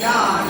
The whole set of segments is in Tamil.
ഞാൻ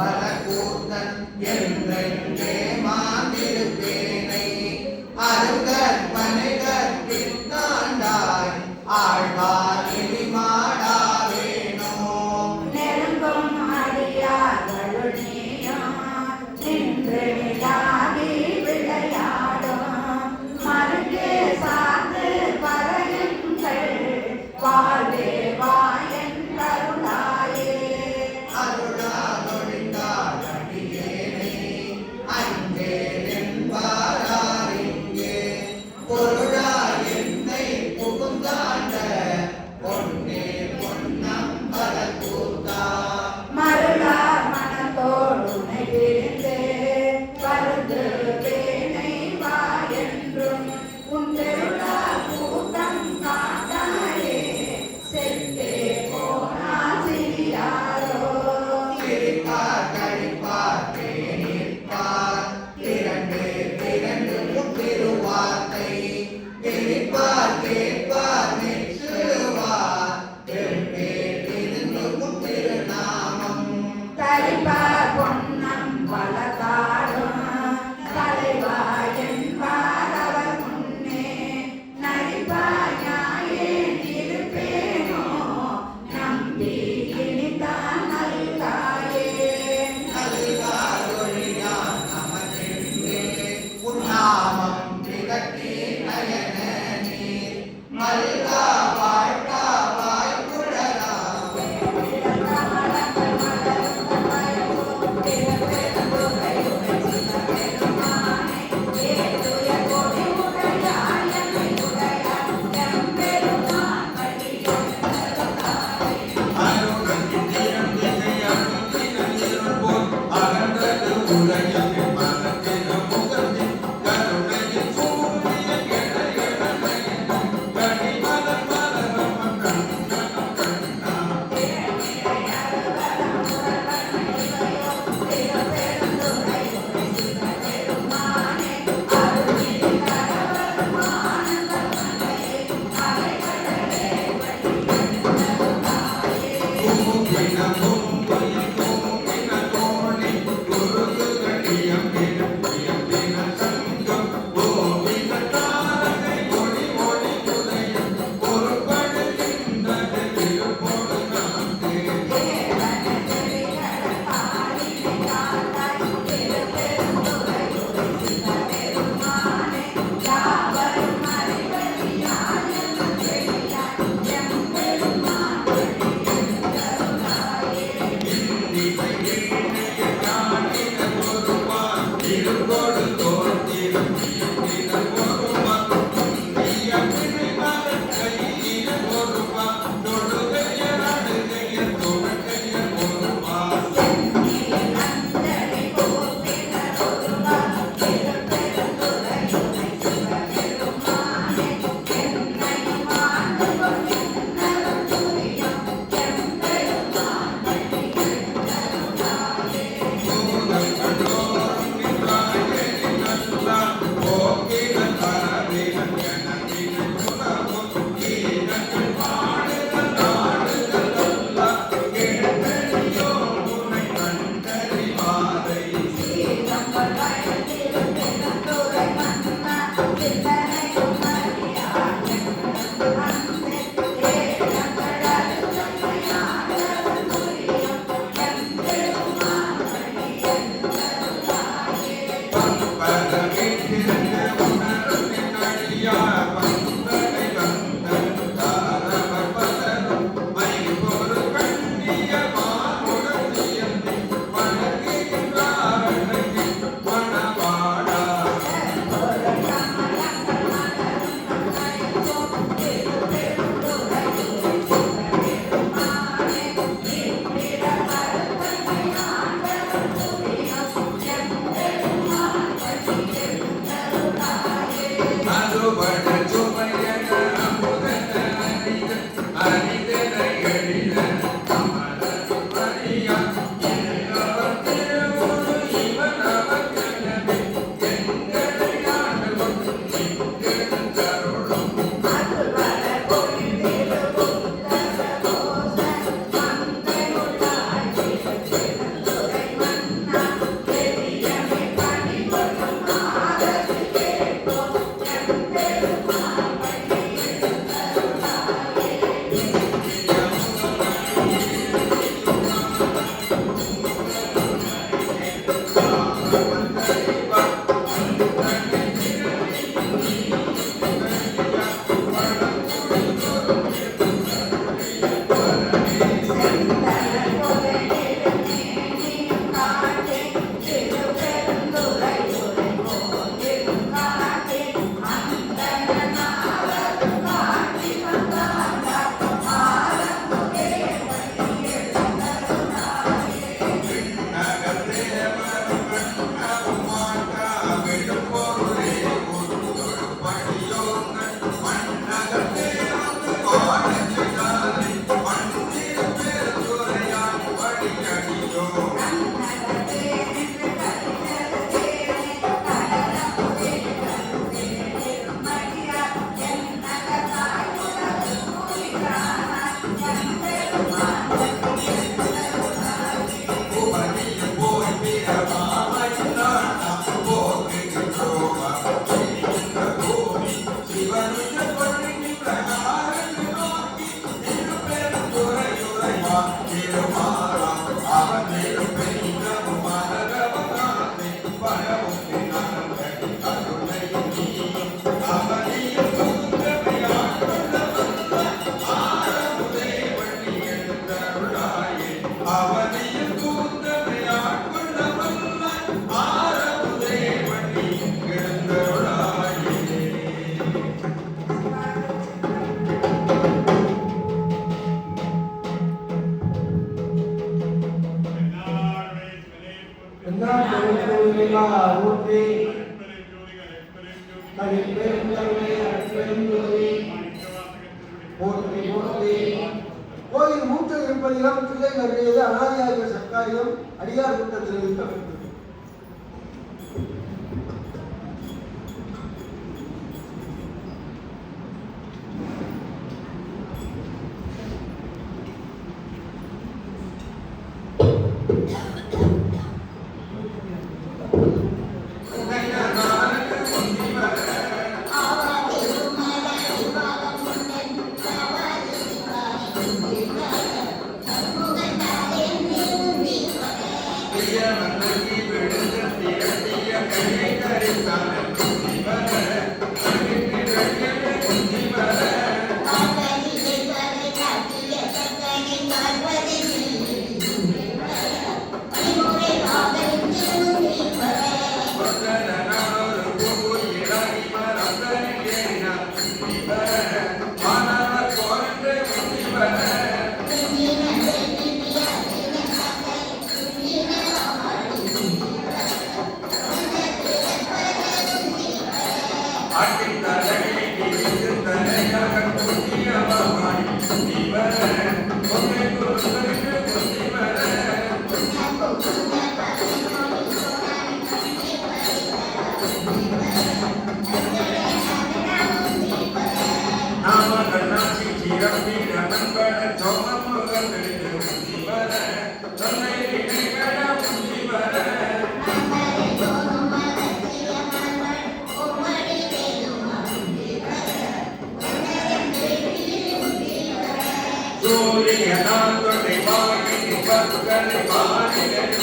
அம்பல கூத்தன் என்றென்றே மாந்திருப்பேனை. அருங்கற் மனிதர் பின்னாண்டாய் ஆழ்வார் இனிமாடாவேனோ நெருங்கும் அடியார் வழுநேயார் நின்றுவிடாவி விளையாடும். மருங்கே சார்ந்து பறையுங்கள் வாழ்வே வாழ் ba bon nam ba meu barco. வருகிறது. அனாதியாக சர்க்காரியம் அடியார் கூட்டத்தில் இருக்க வேண்டும் கொடை வாங்கி பக்களை வாணிகள்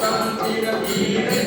தம் திர வீர